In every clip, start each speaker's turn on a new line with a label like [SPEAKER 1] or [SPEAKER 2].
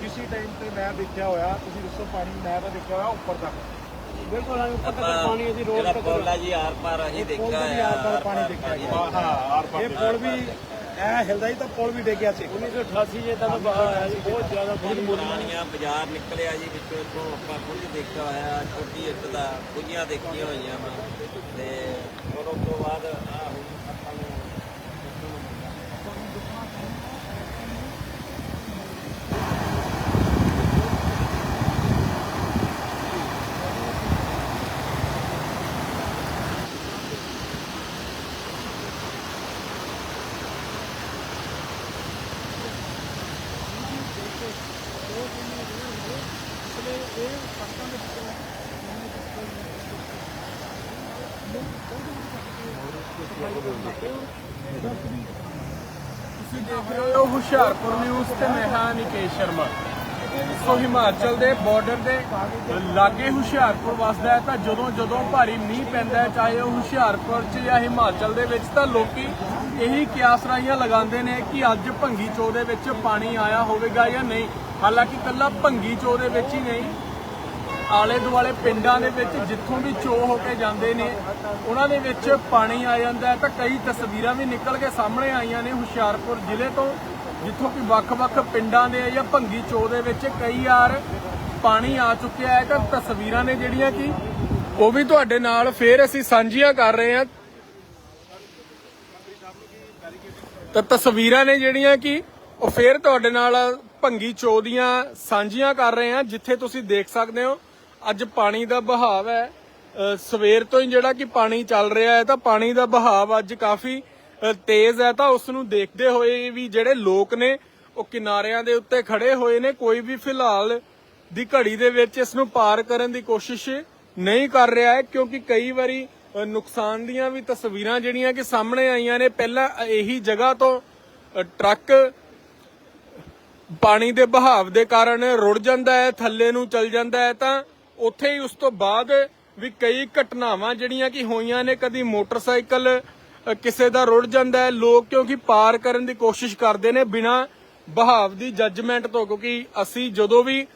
[SPEAKER 1] ਕਿਸੇ ਟਾਈਮ ਤੇ ਮੈਂ ਦੇਖਿਆ ਹੋਇਆ ਤੁਸੀਂ ਦੱਸੋ ਪਾਣੀ ਮੈਂ ਤਾਂ ਦੇਖਿਆ ਹੋਇਆ ਉੱਪਰ ਤੱਕ?
[SPEAKER 2] ਬਿਲਕੁਲ ਆਏ ਉੱਪਰ ਤੱਕ ਪਾਣੀ ਅਸੀਂ ਰੋਡ ਤੱਕ
[SPEAKER 3] ਆ ਜੀ ਆਰ ਪਾਰ ਅਸੀਂ ਦੇਖਿਆ ਹੋਇਆ
[SPEAKER 1] ਆਰ ਪਾਰ ਪਾਣੀ ਦੇਖਿਆ ਗਿਆ ਹਾਂ ਆਰ ਪਾਰ ਇਹ ਪੁਲ ਵੀ ਐ ਹਿਲਦਾ ਹੀ ਤਾਂ ਪੁਲ ਵੀ ਡਿੱਗਿਆ ਸੀ।
[SPEAKER 2] 1988 ਜੇ ਤੱਕ ਬਹਾ ਆਇਆ ਜੀ ਬਹੁਤ ਜ਼ਿਆਦਾ ਪਾਣੀ
[SPEAKER 3] ਪੁਰਾਣੀਆਂ ਬਾਜ਼ਾਰ ਨਿਕਲਿਆ ਜੀ ਵਿੱਚੋਂ ਇੱਥੋਂ ਆਪਾਂ ਕੁਝ ਦੇਖਿਆ ਹੋਇਆ ਛੋਟੀ ਇੱਟ ਦਾ ਕੁਝੀਆਂ ਦੇਖੀਆਂ ਹੋਈਆਂ ਵਾ। ਤੇ ਉਸ ਤੋਂ ਬਾਅਦ ਆ ਹੁਣ ਆਪਾਂ ਨੂੰ
[SPEAKER 4] ਤੁਸੀਂ ਦੇਖ ਰਹੇ ਹੋ ਹੁਸ਼ਿਆਰਪੁਰ ਨਿਊਜ਼ ਤੇ ਮੈਂ ਹਾਂ ਨਿਕੇਸ਼ ਸ਼ਰਮਾ। ਸੋ ਹਿਮਾਚਲ ਦੇ ਬਾਰਡਰ ਦੇ ਲਾਗੇ ਹੁਸ਼ਿਆਰਪੁਰ ਵਸਦਾ ਹੈ, ਤਾਂ ਜਦੋਂ ਜਦੋਂ ਭਾਰੀ ਮੀਂਹ ਪੈਂਦਾ ਹੈ, ਚਾਹੇ ਉਹ ਹੁਸ਼ਿਆਰਪੁਰ 'ਚ ਜਾਂ ਹਿਮਾਚਲ ਦੇ ਵਿੱਚ, ਤਾਂ ਲੋਕੀ ਇਹੀ ਕਿਆਸ ਲਗਾਉਂਦੇ ਨੇ ਕਿ ਅੱਜ ਭੰਗੀ ਚੋ ਦੇ ਵਿੱਚ ਪਾਣੀ ਆਇਆ ਹੋਵੇਗਾ ਜਾਂ ਨਹੀਂ। ਹਾਲਾਂਕਿ ਕੱਲਾ ਭੰਗੀ ਚੋ ਦੇ ਵਿੱਚ ਹੀ ਨਹੀਂ ਆਲੇ ਦੁਆਲੇ ਪਿੰਡਾਂ ਦੇ ਵਿੱਚ ਜਿੱਥੋਂ ਵੀ ਚੋ ਹੋ ਕੇ ਜਾਂਦੇ ਨੇ, ਉਹਨਾਂ ਦੇ ਵਿੱਚ ਪਾਣੀ ਆ ਜਾਂਦਾ ਹੈ। ਤਾਂ ਕਈ ਤਸਵੀਰਾਂ ਵੀ ਨਿਕਲ ਕੇ ਸਾਹਮਣੇ ਆਈਆਂ ਨੇ ਹੁਸ਼ਿਆਰਪੁਰ ਜ਼ਿਲ੍ਹੇ ਤੋਂ, ਜਿੱਥੋਂ ਕਿ ਵੱਖ-ਵੱਖ ਪਿੰਡਾਂ ਦੇ ਜਾਂ ਭੰਗੀ ਚੋ ਦੇ ਵਿੱਚ ਕਈ ਵਾਰ ਪਾਣੀ ਆ ਚੁੱਕਿਆ ਹੈ। ਤਾਂ ਤਸਵੀਰਾਂ ਨੇ ਜਿਹੜੀਆਂ ਕਿ ਉਹ ਵੀ ਤੁਹਾਡੇ ਨਾਲ ਫੇਰ ਅਸੀਂ ਸਾਂਝੀਆਂ ਕਰ ਰਹੇ ਹਾਂ। ਤਾਂ ਤਸਵੀਰਾਂ ਨੇ ਜਿਹੜੀਆਂ ਕਿ ਉਹ ਫੇਰ ਤੁਹਾਡੇ ਨਾਲ ਭੰਗੀ ਚੋ ਦੀਆਂ ਸਾਂਝੀਆਂ ਕਰ ਰਹੇ ਹਾਂ, ਜਿੱਥੇ ਤੁਸੀਂ ਦੇਖ ਸਕਦੇ ਹੋ, ਅੱਜ ਪਾਣੀ ਦਾ ਬਹਾਵ ਹੈ। ਸਵੇਰ ਤੋਂ ਹੀ ਜਿਹੜਾ ਕਿ ਪਾਣੀ ਚੱਲ ਰਿਹਾ ਹੈ, ਤਾਂ ਪਾਣੀ ਦਾ ਬਹਾਵ ਅੱਜ ਕਾਫੀ ਤੇਜ਼ ਹੈ, ਤਾਂ ਉਸ ਨੂੰ ਦੇਖਦੇ ਹੋਏ ਵੀ ਜਿਹੜੇ ਲੋਕ ਨੇ, ਉਹ ਕਿਨਾਰਿਆਂ ਦੇ ਉੱਤੇ ਖੜੇ ਹੋਏ ਨੇ। ਕੋਈ ਵੀ ਫਿਲਹਾਲ ਦੀ ਘੜੀ ਦੇ ਵਿੱਚ ਇਸ ਨੂੰ ਪਾਰ ਕਰਨ ਦੀ ਕੋਸ਼ਿਸ਼ ਨਹੀਂ ਕਰ ਰਿਹਾ ਹੈ, ਕਿਉਂਕਿ ਕਈ ਵਾਰੀ ਨੁਕਸਾਨ ਦੀਆਂ ਵੀ ਤਸਵੀਰਾਂ ਜਿਹੜੀਆਂ ਕਿ ਸਾਹਮਣੇ ਆਈਆਂ ਨੇ, ਪਹਿਲਾਂ ਇਹੀ ਜਗ੍ਹਾ ਤੋਂ ਟਰੱਕ ਪਾਣੀ ਦੇ ਬਹਾਵ ਦੇ ਕਾਰਨ ਰੁੜ ਜਾਂਦਾ ਹੈ, ਥੱਲੇ ਨੂੰ ਚਲ ਜਾਂਦਾ ਹੈ, ਤਾਂ ਉੱਥੇ ਹੀ ਉਸ ਤੋਂ ਬਾਅਦ ਵੀ ਕਈ ਘਟਨਾਵਾਂ ਜਿਹੜੀਆਂ ਕਿ ਹੋਈਆਂ ਨੇ, ਕਦੀ ਮੋਟਰਸਾਈਕਲ ਕਿਸੇ ਦਾ ਰੁੜ ਜਾਂਦਾ ਹੈ, ਲੋਕ ਕਿਉਂਕਿ ਪਾਰ ਕਰਨ ਦੀ ਕੋਸ਼ਿਸ਼ ਕਰਦੇ ਨੇ ਬਿਨਾ ਬਹਾਵ ਦੀ ਜੱਜਮੈਂਟ ਤੋਂ, ਕਿਉਂਕਿ ਅਸੀਂ ਜਦੋਂ ਵੀ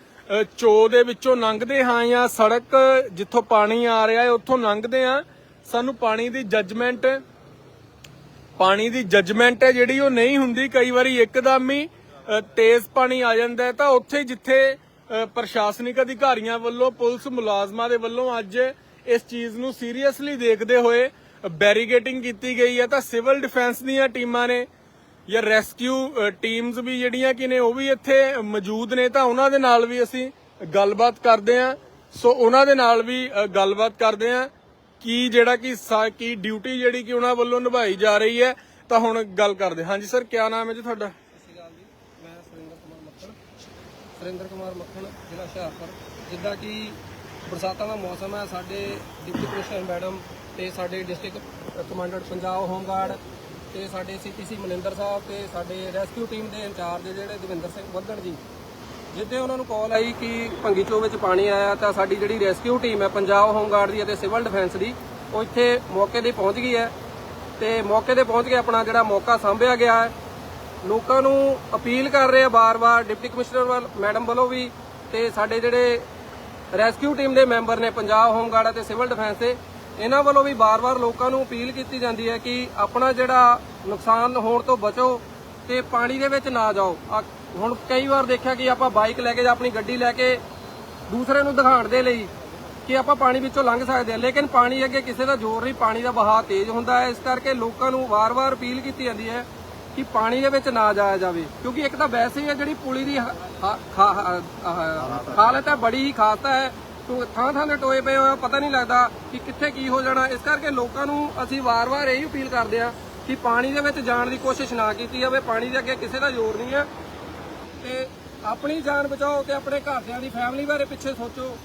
[SPEAKER 4] ਚੋ ਦੇ ਵਿੱਚੋਂ ਲੰਘਦੇ ਹਾਂ ਜਾਂ ਸੜਕ ਜਿੱਥੋਂ ਪਾਣੀ ਆ ਰਿਹਾ ਹੈ, ਉੱਥੋਂ ਲੰਘਦੇ ਹਾਂ ਸਾਨੂੰ ਪਾਣੀ ਦੀ ਜੱਜਮੈਂਟ ਪਾਣੀ ਦੀ ਜੱਜਮੈਂਟ ਹੈ ਜਿਹੜੀ ਉਹ ਨਹੀਂ ਹੁੰਦੀ। ਕਈ ਵਾਰੀ ਇੱਕਦਮ ਹੀ ਤੇਜ਼ ਪਾਣੀ ਆ ਜਾਂਦਾ ਹੈ। ਤਾਂ ਉੱਥੇ ਜਿੱਥੇ ਪ੍ਰਸ਼ਾਸਨਿਕ ਅਧਿਕਾਰੀਆਂ ਵੱਲੋਂ, ਪੁਲਿਸ ਮੁਲਾਜ਼ਮਾਂ ਦੇ ਵੱਲੋਂ ਅੱਜ ਇਸ ਚੀਜ਼ ਨੂੰ ਸੀਰੀਅਸਲੀ ਦੇਖਦੇ ਹੋਏ ਬੈਰੀਗੇਟਿੰਗ ਕੀਤੀ ਗਈ ਹੈ, ਤਾਂ ਸਿਵਲ ਡਿਫੈਂਸ ਦੀਆਂ ਟੀਮਾਂ ਨੇ ਜਾਂ ਰੈਸਕਿਊ ਟੀਮਸ ਵੀ ਜਿਹੜੀਆਂ ਕਿ ਨੇ, ਉਹ ਵੀ ਇੱਥੇ ਮੌਜੂਦ ਨੇ। ਤਾਂ ਉਹਨਾਂ ਦੇ ਨਾਲ ਵੀ ਅਸੀਂ ਗੱਲਬਾਤ ਕਰਦੇ ਹਾਂ। ਸੋ ਉਹਨਾਂ ਦੇ ਨਾਲ ਵੀ ਗੱਲਬਾਤ ਕਰਦੇ ਹਾਂ। ਕੀ ਜਿਹੜਾ ਕਿ ਸਾ- ਕੀ ਡਿਊਟੀ ਜਿਹੜੀ ਕਿ ਉਹਨਾਂ ਵੱਲੋਂ ਨਿਭਾਈ ਜਾ ਰਹੀ ਹੈ, ਤਾਂ ਹੁਣ ਗੱਲ ਕਰਦੇ ਹਾਂਜੀ ਸਰ ਕੀ ਨਾਮ ਹੈ ਜੀ ਤੁਹਾਡਾ?
[SPEAKER 2] ਸਤਿ ਸ਼੍ਰੀ ਅਕਾਲ ਜੀ, ਮੈਂ ਸੁਰਿੰਦਰ ਕੁਮਾਰ ਮੱਖਣ। ਸੁਰਿੰਦਰ ਕੁਮਾਰ ਮੱਖਣ, ਜ਼ਿਲ੍ਹਾ ਹੁਸ਼ਿਆਰਪੁਰ। ਜਿੱਦਾਂ ਕਿ ਬਰਸਾਤਾਂ ਦਾ ਮੌਸਮ ਹੈ, ਸਾਡੇ ਡਿਪਟੀ ਕਮਿਸ਼ਨਰ ਮੈਡਮ ਤੇ ਸਾਡੇ ਡਿਸਟ੍ਰਿਕਟ ਕਮਾਂਡਰ ਪੰਜਾਬ ਹੋਮਗਾਰਡ ਤੇ ਸਾਡੇ ਸੀਪੀਸੀ ਮਨਿੰਦਰ ਸਾਹਿਬ ਤੇ ਸਾਡੇ ਰੈਸਕਿਊ ਟੀਮ ਦੇ ਇੰਚਾਰਜ ਜਿਹੜੇ ਦਵਿੰਦਰ ਸਿੰਘ ਵੱਧਣ ਜੀ ਜਿੱਦੇ ਉਹਨਾਂ ਨੂੰ ਕਾਲ ਆਈ ਕਿ ਭੰਗੀਚੋ ਵਿੱਚ ਪਾਣੀ ਆਇਆ ਤਾਂ ਸਾਡੀ ਜਿਹੜੀ ਰੈਸਕਿਊ ਟੀਮ ਹੈ, ਪੰਜਾਬ ਹੋਮਗਾਰਡ ਦੀ ਅਤੇ ਸਿਵਲ ਡਿਫੈਂਸ ਦੀ, ਉਹ ਇੱਥੇ ਮੌਕੇ ਤੇ ਪਹੁੰਚ ਗਈ ਹੈ ਤੇ ਮੌਕੇ ਤੇ ਪਹੁੰਚ ਕੇ ਆਪਣਾ ਜਿਹੜਾ ਮੌਕਾ ਸਾਂਭਿਆ ਗਿਆ ਹੈ। ਲੋਕਾਂ ਨੂੰ ਅਪੀਲ ਕਰ ਰਹੇ ਆ ਬਾਰ-ਬਾਰ, ਡਿਪਟੀ ਕਮਿਸ਼ਨਰ ਵੱਲ, ਮੈਡਮ ਵੱਲੋਂ ਵੀ ਤੇ ਸਾਡੇ ਜਿਹੜੇ ਰੈਸਕਿਊ ਟੀਮ ਦੇ ਮੈਂਬਰ ਨੇ, ਪੰਜਾਬ ਹੋਮਗਾਰਡ ਅਤੇ ਸਿਵਲ ਡਿਫੈਂਸ ਦੇ, ਇਹਨਾਂ ਵੱਲੋਂ ਵੀ ਬਾਰ-ਬਾਰ ਲੋਕਾਂ ਨੂੰ ਅਪੀਲ ਕੀਤੀ ਜਾਂਦੀ ਹੈ ਕਿ ਆਪਣਾ ਜਿਹੜਾ ਨੁਕਸਾਨ ਹੋਣ ਤੋਂ ਬਚੋ। ਤੇ ਪਾਣੀ ਦੇ ਵਿੱਚ ਨਾ ਜਾਓ। ਹੁਣ ਕਈ ਵਾਰ ਦੇਖਿਆ ਕਿ ਆਪਾਂ ਬਾਈਕ ਲੈ ਕੇ ਜਾਂ ਆਪਣੀ ਗੱਡੀ ਲੈ ਕੇ ਦੂਸਰੇ ਨੂੰ ਦਿਖਾਉਣ ਦੇ ਲਈ ਕਿ ਆਪਾਂ ਪਾਣੀ ਵਿੱਚੋਂ ਲੰਘ ਸਕਦੇ ਹਾਂ ਲੇਕਿਨ ਪਾਣੀ ਅੱਗੇ ਕਿਸੇ ਦਾ ਜ਼ੋਰ ਨਹੀਂ, ਪਾਣੀ ਦਾ ਵਹਾਅ ਤੇਜ਼ ਹੁੰਦਾ ਹੈ। ਇਸ ਕਰਕੇ ਲੋਕਾਂ ਨੂੰ ਵਾਰ-ਵਾਰ ਅਪੀਲ ਕੀਤੀ ਜਾਂਦੀ ਹੈ ਕਿ ਪਾਣੀ ਦੇ ਵਿੱਚ ਨਾ ਜਾਇਆ ਜਾਵੇ। ਕਿਉਂਕਿ ਇੱਕ ਤਾਂ ਵੈਸੇ ਹੀ ਹੈ ਜਿਹੜੀ ਪੁਲੀ ਦੀ ਹਾਲਤ ਹੈ, ਬੜੀ ਹੀ ਖਾਸਤਾ ਹੈ। ਥਾਂ ਥਾਂ ਦੇ ਟੋਏ ਪਏ ਹੋਏ ਪਤਾ ਨਹੀਂ ਲੱਗਦਾ ਕਿ ਕਿੱਥੇ ਕੀ ਹੋ ਜਾਣਾ। ਇਸ ਕਰਕੇ ਲੋਕਾਂ ਨੂੰ ਅਸੀਂ ਵਾਰ-ਵਾਰ ਇਹੀ ਅਪੀਲ ਕਰਦੇ ਹਾਂ ਕਿ ਪਾਣੀ ਦੇ ਵਿੱਚ ਜਾਣ ਦੀ ਕੋਸ਼ਿਸ਼ ਨਾ ਕੀਤੀ ਜਾਵੇ, ਪਾਣੀ ਦੇ ਅੱਗੇ ਕਿਸੇ ਦਾ ਜ਼ੋਰ ਨਹੀਂ ਹੈ। ਤੇ ਆਪਣੀ ਜਾਨ ਬਚਾਓ ਤੇ ਆਪਣੇ ਘਰਦਿਆਂ ਦੀ ਫੈਮਿਲੀ ਬਾਰੇ ਪਿੱਛੇ ਸੋਚੋ,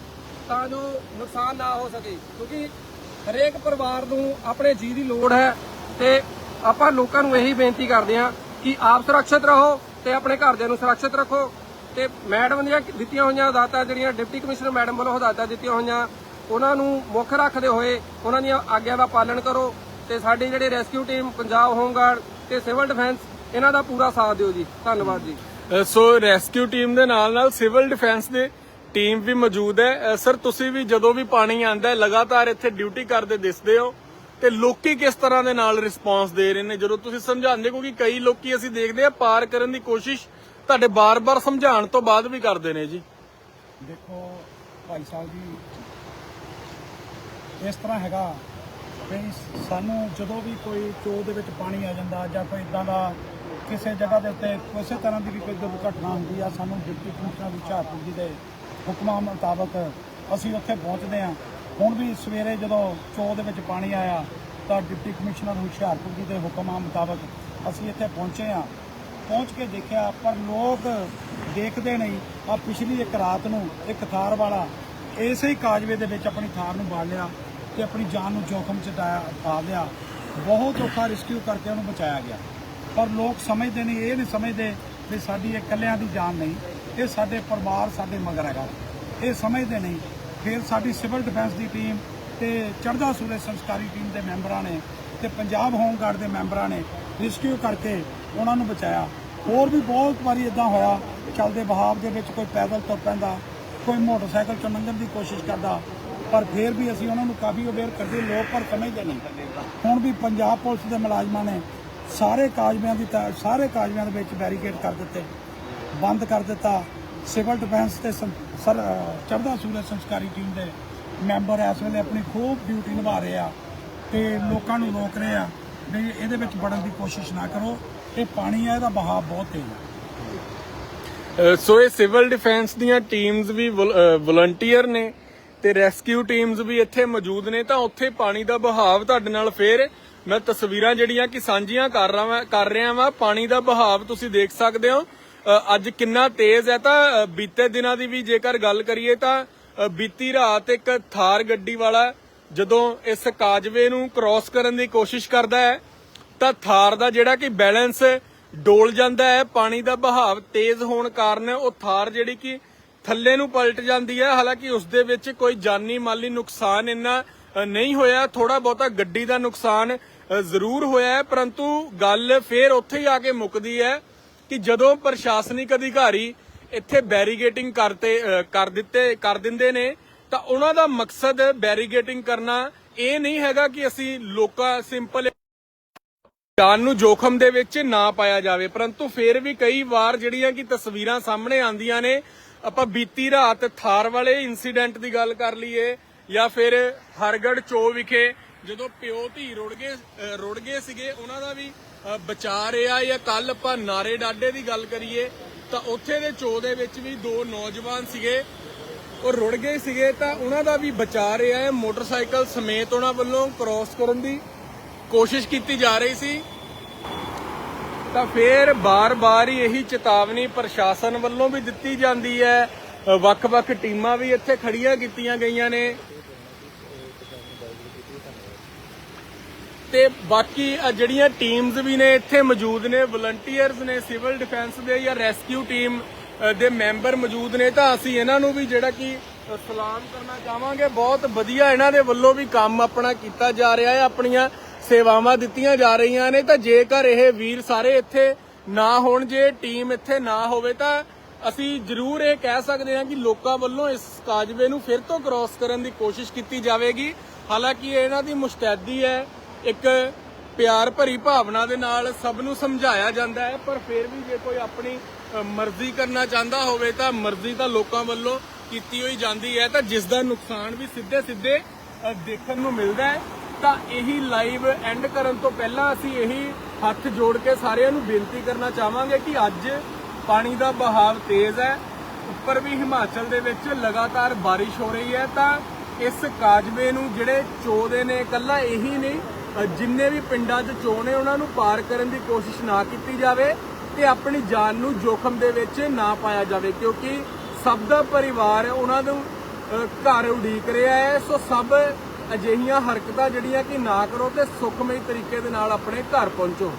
[SPEAKER 2] ਤਾਂ ਜੋ ਨੁਕਸਾਨ ਨਾ ਹੋ ਸਕੇ। ਕਿਉਂਕਿ ਹਰੇਕ ਪਰਿਵਾਰ ਨੂੰ ਆਪਣੇ ਜੀ ਦੀ ਲੋੜ ਹੈ ਤੇ ਆਪਾਂ ਲੋਕਾਂ ਨੂੰ ਇਹੀ ਬੇਨਤੀ ਕਰਦੇ ਹਾਂ ਕਿ ਆਪ ਸੁਰੱਖਿਅਤ ਰਹੋ ਤੇ ਆਪਣੇ ਘਰਦਿਆਂ ਨੂੰ ਸੁਰੱਖਿਅਤ ਰੱਖੋ। ਤੇ ਮੈਡਮ ਦੀਆਂ ਦਿੱਤੀਆਂ ਹੋਈਆਂ ਹਦਾਇਤਾਂ ਜਿਹੜੀਆਂ ਡਿਪਟੀ ਕਮਿਸ਼ਨਰ ਮੈਡਮ ਵੱਲੋਂ ਹਦਾਇਤਾਂ ਦਿੱਤੀਆਂ ਹੋਈਆਂ, ਉਹਨਾਂ ਨੂੰ ਮੁੱਖ ਰੱਖਦੇ ਹੋਏ ਉਹਨਾਂ ਦੀਆਂ ਆਗਿਆ ਦਾ ਪਾਲਣ ਕਰੋ। ਤੇ ਸਾਡੀ ਜਿਹੜੀ rescue team Punjab home guard ਤੇ ਸਿਵਲ ਡਿਫੈਂਸ ਇਹਨਾਂ ਦਾ ਪੂਰਾ ਸਾਥ ਦਿਓ ਜੀ। ਧੰਨਵਾਦ ਜੀ।
[SPEAKER 4] ਸੋ ਰੈਸਕਿਊ ਟੀਮ ਦੇ ਨਾਲ ਨਾਲ ਸਿਵਲ ਡਿਫੈਂਸ ਦੇ ਟੀਮ ਵੀ ਮੌਜੂਦ ਹੈ। ਸਰ ਤੁਸੀਂ ਵੀ ਜਦੋਂ ਵੀ ਪਾਣੀ ਆਂਦਾ ਹੈ ਲਗਾਤਾਰ ਇੱਥੇ ਡਿਊਟੀ ਕਰਦੇ ਦਿਸਦੇ ਹੋ ਤੇ ਲੋਕੀ ਕਿਸ ਤਰ੍ਹਾਂ ਦੇ ਨਾਲ ਰਿਸਪਾਂਸ ਦੇ ਰਹੇ ਨੇ? ਜਦੋਂ ਤੁਸੀਂ ਸਮਝਾਉਂਦੇ ਕਿਉਂਕਿ ਕਈ ਲੋਕੀ ਅਸੀਂ ਦੇਖਦੇ ਆ ਪਾਰ ਕਰਨ ਦੀ ਕੋਸ਼ਿਸ਼ ਤੁਹਾਡੇ ਬਾਰ-ਬਾਰ ਸਮਝਾਉਣ ਤੋਂ ਬਾਅਦ ਵੀ ਕਰਦੇ ਨੇ ਜੀ।
[SPEAKER 1] ਦੇਖੋ ਭਾਈ ਸਾਹਿਬ ਜੀ ਇਸ ਤਰ੍ਹਾਂ ਹੈਗਾ ਵੀ ਸਾਨੂੰ ਜਦੋਂ ਵੀ ਕੋਈ ਚੋਅ ਦੇ ਵਿੱਚ ਪਾਣੀ ਆ ਜਾਂਦਾ ਜਾਂ ਕੋਈ ਇਦਾਂ ਦਾ ਕਿਸੇ ਜਗ੍ਹਾ ਦੇ ਉੱਤੇ ਕਿਸੇ ਤਰ੍ਹਾਂ ਦੀ ਵੀ ਕੋਈ ਦੁਰਘਟਨਾ ਹੁੰਦੀ ਆ, ਸਾਨੂੰ ਡਿਪਟੀ ਕਮਿਸ਼ਨਰ ਹੁਸ਼ਿਆਰਪੁਰ ਜੀ ਦੇ ਹੁਕਮਾਂ ਮੁਤਾਬਕ ਅਸੀਂ ਉੱਥੇ ਪਹੁੰਚਦੇ ਹਾਂ। ਹੁਣ ਵੀ ਸਵੇਰੇ ਜਦੋਂ ਚੋਅ ਦੇ ਵਿੱਚ ਪਾਣੀ ਆਇਆ ਤਾਂ ਡਿਪਟੀ ਕਮਿਸ਼ਨਰ ਹੁਸ਼ਿਆਰਪੁਰ ਜੀ ਦੇ ਹੁਕਮਾਂ ਮੁਤਾਬਕ ਅਸੀਂ ਇੱਥੇ ਪਹੁੰਚੇ ਹਾਂ। ਪਹੁੰਚ ਕੇ ਦੇਖਿਆ, ਪਰ ਲੋਕ ਦੇਖਦੇ ਨਹੀਂ। ਆ ਪਿਛਲੀ ਇੱਕ ਰਾਤ ਨੂੰ ਇੱਕ ਥਾਰ ਵਾਲਾ, ਇਸੇ ਹੀ ਕਾਜਵੇ ਦੇ ਵਿੱਚ ਆਪਣੀ ਥਾਰ ਨੂੰ ਬਾੜ ਲਿਆ। ਤੇ ਆਪਣੀ ਜਾਨ ਨੂੰ ਜੋਖਮ ਚ ਡਾਇਆ, ਪਾ ਲਿਆ। ਬਹੁਤ ਔਖਾ ਰਿਸਕਿਊ ਕਰਕੇ ਉਹਨੂੰ ਬਚਾਇਆ ਗਿਆ। ਪਰ ਲੋਕ ਸਮਝਦੇ ਨਹੀਂ, ਇਹ ਨਹੀਂ ਸਮਝਦੇ ਵੀ ਸਾਡੀ ਇਹ ਇਕੱਲਿਆਂ ਦੀ ਜਾਨ ਨਹੀਂ। ਇਹ ਸਾਡੇ ਪਰਿਵਾਰ, ਸਾਡੇ ਮਗਰ ਹੈਗਾ। ਇਹ ਸਮਝਦੇ ਨਹੀਂ। ਫਿਰ ਸਾਡੀ ਸਿਵਲ ਡਿਫੈਂਸ ਦੀ ਟੀਮ ਤੇ ਚੜ੍ਹਦਾ ਸੂਰਜ ਸੰਸਕਾਰੀ ਟੀਮ ਦੇ ਮੈਂਬਰਾਂ ਨੇ ਤੇ ਪੰਜਾਬ ਹੋਮ ਗਾਰਡ ਦੇ ਮੈਂਬਰਾਂ ਨੇ ਰਿਸਕਿਊ ਕਰਕੇ ਉਹਨਾਂ ਨੂੰ ਬਚਾਇਆ। ਹੋਰ ਵੀ ਬਹੁਤ ਵਾਰੀ ਇਦਾਂ ਹੋਇਆ, ਚੱਲਦੇ ਬਹਾਵ ਦੇ ਵਿੱਚ ਕੋਈ ਪੈਦਲ ਤੁਰ ਪੈਂਦਾ, ਕੋਈ ਮੋਟਰਸਾਈਕਲ 'ਚ ਲੰਘਣ ਦੀ ਕੋਸ਼ਿਸ਼ ਕਰਦਾ ਪਰ ਫਿਰ ਵੀ ਅਸੀਂ ਉਹਨਾਂ ਨੂੰ ਕਾਫੀ ਅਵੇਅਰ ਕਰਦੇ, ਲੋਕ ਪਰ ਸਮਝਦੇ ਨਹੀਂ। ਹੁਣ ਵੀ ਪੰਜਾਬ ਪੁਲਿਸ ਦੇ ਮੁਲਾਜ਼ਮਾਂ ਨੇ ਸਾਰੇ ਕਾਜਮਿਆਂ ਦੀ ਤਾਂ- ਸਾਰੇ ਕਾਜ਼ਮਿਆਂ ਦੇ ਵਿੱਚ ਬੈਰੀਕੇਡ ਕਰ ਦਿੱਤੇ, ਬੰਦ ਕਰ ਦਿੱਤਾ। ਸਿਵਲ ਡਿਫੈਂਸ ਤੇ ਸਰ, ਅਹ, ਚੜ੍ਹਦਾ ਸੂਰਜ ਸੰਸਕਾਰੀ ਟੀਮ ਦੇ ਮੈਂਬਰ ਇਸ ਵੇਲੇ ਆਪਣੀ ਖੂਬ ਡਿਊਟੀ ਨਿਭਾ ਰਹੇ ਆ ਤੇ ਲੋਕਾਂ ਨੂੰ ਰੋਕ ਰਹੇ ਆ ਵੀ ਇਹਦੇ ਵਿੱਚ ਵੜਨ ਦੀ ਕੋਸ਼ਿਸ਼ ਨਾ ਕਰੋ ਇਹ ਪਾਣੀ ਹੈ ਇਹਦਾ ਬਹਾਅ ਬਹੁਤ ਤੇਜ਼ ਹੈ
[SPEAKER 4] ਸੋ ਇਹ ਸਿਵਲ ਡਿਫੈਂਸ ਦੀਆਂ ਟੀਮਸ ਵੀ ਵਲੰਟੀਅਰ ਨੇ। ਤੇ ਰੈਸਕਿਊ ਟੀਮਸ ਵੀ ਇੱਥੇ ਮੌਜੂਦ ਨੇ ਤਾਂ ਉੱਥੇ ਪਾਣੀ ਦਾ ਬਹਾਵ ਤੁਹਾਡੇ ਨਾਲ ਫੇਰ ਮੈਂ ਤਸਵੀਰਾਂ ਜਿਹੜੀਆਂ ਕਿ ਸਾਂਝੀਆਂ ਕਰ ਰਹਾ ਵਾਂ ਕਰ ਰਿਹਾ ਵਾਂ। ਪਾਣੀ ਦਾ ਬਹਾਵ ਤੁਸੀਂ ਦੇਖ ਸਕਦੇ ਹੋ। ਅੱਜ ਕਿੰਨਾ ਤੇਜ਼ ਹੈ ਤਾਂ ਬੀਤੇ ਦਿਨਾਂ ਦੀ ਵੀ ਜੇਕਰ ਗੱਲ ਕਰੀਏ ਤਾਂ ਬੀਤੀ ਰਾਤ ਇੱਕ ਥਾਰ ਗੱਡੀ ਵਾਲਾ ਜਦੋਂ ਇਸ ਕਾਜਵੇ ਨੂੰ ਕ੍ਰਾਸ ਕਰਨ ਦੀ ਕੋਸ਼ਿਸ਼ ਕਰਦਾ ਹੈ, ਤਾਂ ਥਾਰ ਦਾ ਜਿਹੜਾ ਕਿ ਬੈਲੈਂਸ ਡੋਲ ਜਾਂਦਾ ਹੈ, ਪਾਣੀ ਦਾ ਬਹਾਵ ਤੇਜ਼ ਹੋਣ ਕਾਰਨ ਉਹ ਥਾਰ ਜਿਹੜੀ ਕਿ ਥੱਲੇ ਨੂੰ ਪਲਟ ਜਾਂਦੀ ਹੈ ਹਾਲਾਂਕਿ ਉਸ ਦੇ ਵਿੱਚ ਕੋਈ ਜਾਨੀ ਮਾਲੀ ਨੁਕਸਾਨ ਇੰਨਾ ਨਹੀਂ ਹੋਇਆ। ਥੋੜਾ ਬਹੁਤਾ ਗੱਡੀ ਦਾ ਨੁਕਸਾਨ ਜ਼ਰੂਰ ਹੋਇਆ ਪਰੰਤੂ ਗੱਲ ਫੇਰ ਉੱਥੇ ਹੀ ਆ ਕੇ ਮੁੱਕਦੀ ਹੈ ਕਿ ਜਦੋਂ ਪ੍ਰਸ਼ਾਸਨਿਕ ਅਧਿਕਾਰੀ ਇੱਥੇ ਬੈਰੀਗੇਟਿੰਗ ਕਰਤੇ ਕਰ ਦਿੱਤੇ, ਕਰ ਦਿੰਦੇ ਨੇ, ਤਾਂ ਉਹਨਾਂ ਦਾ ਮਕਸਦ ਬੈਰੀਗੇਟਿੰਗ ਕਰਨਾ ਇਹ ਨਹੀਂ ਹੈਗਾ ਕਿ ਅਸੀਂ ਲੋਕਾਂ, ਸਿੰਪਲ ਜਾਨ ਨੂੰ ਜੋਖਮ ਦੇ ਵਿੱਚ ਨਾ ਪਾਇਆ ਜਾਵੇ। ਪਰੰਤੂ ਫਿਰ ਵੀ ਕਈ ਵਾਰ ਜਿਹੜੀਆਂ ਕਿ ਤਸਵੀਰਾਂ ਸਾਹਮਣੇ ਆਉਂਦੀਆਂ ਨੇ ਆਪਾਂ ਬੀਤੀ ਰਾਤ ਥਾਰ ਵਾਲੇ ਇਨਸੀਡੈਂਟ ਦੀ ਗੱਲ ਕਰ ਲਈਏ ਜਾਂ ਫਿਰ ਹਰਗੜ ਚੋ ਵਿਖੇ ਜਦੋਂ ਪਿਓ ਧੀ ਰੁੜ ਗਏ ਰੁੜ ਗਏ ਸੀਗੇ, ਉਹਨਾਂ ਦਾ ਵੀ, ਅਹ ਬਚਾ ਰਿਹਾ ਜਾਂ ਕੱਲ ਆਪਾਂ ਨਾਰੇ ਡਾਡੇ ਦੀ ਗੱਲ ਕਰੀਏ, ਤਾਂ ਉੱਥੇ ਦੇ ਚੋ ਦੇ ਵਿੱਚ ਵੀ ਦੋ ਨੌਜਵਾਨ ਸੀਗੇ, ਉਹ ਰੁੜ ਗਏ ਸੀਗੇ, ਤਾਂ ਉਹਨਾਂ ਦਾ ਵੀ ਬਚਾ ਰਿਹਾ ਹੈ। ਮੋਟਰਸਾਈਕਲ ਸਮੇਤ ਉਹਨਾਂ ਵੱਲੋਂ ਕ੍ਰਾਸ ਕਰਨ ਦੀ ਕੋਸ਼ਿਸ਼ ਕੀਤੀ ਜਾ ਰਹੀ ਸੀ। ਤਾਂ ਫੇਰ ਬਾਰ-ਬਾਰ ਹੀ ਇਹੀ ਚੇਤਾਵਨੀ ਪ੍ਰਸ਼ਾਸਨ ਵੱਲੋਂ ਵੀ ਦਿੱਤੀ ਜਾਂਦੀ ਹੈ। ਵੱਖ-ਵੱਖ ਟੀਮਾਂ ਵੀ ਇੱਥੇ ਖੜੀਆਂ ਕੀਤੀਆਂ ਗਈਆਂ ਨੇ। ਤੇ ਬਾਕੀ ਜਿਹੜੀਆਂ ਟੀਮਸ ਵੀ ਨੇ, ਇੱਥੇ ਮੌਜੂਦ ਨੇ ਵਲੰਟੀਅਰਸ ਨੇ ਸਿਵਲ ਡਿਫੈਂਸ ਦੇ ਜਾਂ ਰੈਸਕਿਊ ਟੀਮ ਦੇ ਮੈਂਬਰ ਮੌਜੂਦ ਨੇ, ਤਾਂ ਅਸੀਂ ਇਹਨਾਂ ਨੂੰ ਵੀ ਜਿਹੜਾ ਕਿ ਸਲਾਮ ਕਰਨਾ ਚਾਹਾਂਗੇ। ਬਹੁਤ ਵਧੀਆ ਇਹਨਾਂ ਦੇ ਵੱਲੋਂ ਵੀ ਕੰਮ ਆਪਣਾ ਕੀਤਾ ਜਾ ਰਿਹਾ ਹੈ, ਆਪਣੀਆਂ ਸੇਵਾਵਾਂ ਦਿੱਤੀਆਂ ਜਾ ਰਹੀਆਂ ਨੇ, ਤਾਂ ਜੇਕਰ ਇਹ ਵੀਰ ਸਾਰੇ ਇੱਥੇ ਨਾ ਹੋਣ, ਜੇ ਟੀਮ ਇੱਥੇ ਨਾ ਹੋਵੇ, ਤਾਂ ਅਸੀਂ ਜ਼ਰੂਰ ਇਹ ਕਹਿ ਸਕਦੇ ਹਾਂ ਕਿ ਲੋਕਾਂ ਵੱਲੋਂ ਇਸ ਕਾਜਵੇ ਨੂੰ ਫਿਰ ਤੋਂ ਕ੍ਰਾਸ ਕਰਨ ਦੀ ਕੋਸ਼ਿਸ਼ ਕੀਤੀ ਜਾਵੇਗੀ। ਹਾਲਾਂਕਿ ਇਹਨਾਂ ਦੀ ਮੁਸਤੈਦੀ ਹੈ, ਇੱਕ ਪਿਆਰ ਭਰੀ ਭਾਵਨਾ ਦੇ ਨਾਲ ਸਭ ਨੂੰ ਸਮਝਾਇਆ ਜਾਂਦਾ ਹੈ, ਪਰ ਫਿਰ ਵੀ ਜੇ ਕੋਈ ਆਪਣੀ ਮਰਜ਼ੀ ਕਰਨਾ ਚਾਹੁੰਦਾ ਹੋਵੇ, ਤਾਂ ਮਰਜ਼ੀ ਤਾਂ ਲੋਕਾਂ ਵੱਲੋਂ ਕੀਤੀ ਹੋਈ ਜਾਂਦੀ ਹੈ, ਤਾਂ ਜਿਸ ਦਾ ਨੁਕਸਾਨ ਵੀ ਸਿੱਧੇ ਸਿੱਧੇ ਦੇਖਣ ਨੂੰ ਮਿਲਦਾ ਹੈ। ਤਾਂ ਇਹੀ ਲਾਈਵ ਐਂਡ ਕਰਨ ਤੋਂ ਪਹਿਲਾਂ ਅਸੀਂ ਇਹੀ ਹੱਥ ਜੋੜ ਕੇ ਸਾਰਿਆਂ ਨੂੰ ਬੇਨਤੀ ਕਰਨਾ ਚਾਹਾਂਗੇ ਕਿ ਅੱਜ ਪਾਣੀ ਦਾ ਬਹਾਵ ਤੇਜ਼ ਹੈ। ਉੱਪਰ ਵੀ ਹਿਮਾਚਲ ਦੇ ਵਿੱਚ ਲਗਾਤਾਰ ਬਾਰਿਸ਼ ਹੋ ਰਹੀ ਹੈ ਤਾਂ ਇਸ ਕਾਜਵੇ ਨੂੰ ਜਿਹੜੇ ਚੋਦੇ ਨੇ, ਇਕੱਲਾ ਇਹੀ ਨਹੀਂ ਜਿੰਨੇ ਵੀ ਪਿੰਡਾਂ 'ਚ ਚੋ ਨੇ, ਉਹਨਾਂ ਨੂੰ ਪਾਰ ਕਰਨ ਦੀ ਕੋਸ਼ਿਸ਼ ਨਾ ਕੀਤੀ ਜਾਵੇ ਤੇ ਆਪਣੀ ਜਾਨ ਨੂੰ ਜੋਖਮ ਦੇ ਵਿੱਚ ਨਾ ਪਾਇਆ ਜਾਵੇ, ਕਿਉਂਕਿ ਸਭ ਦਾ ਪਰਿਵਾਰ ਉਹਨਾਂ ਨੂੰ ਘਰ ਉਡੀਕ ਰਿਹਾ ਹੈ। ਸੋ ਸਭ ਅਜਿਹੀਆਂ ਹਰਕਤਾਂ ਜਿਹੜੀਆਂ ਕਿ ਨਾ ਕਰੋ ਤੇ ਸੁਖਮਈ ਤਰੀਕੇ ਦੇ ਨਾਲ ਆਪਣੇ ਘਰ ਪਹੁੰਚੋ।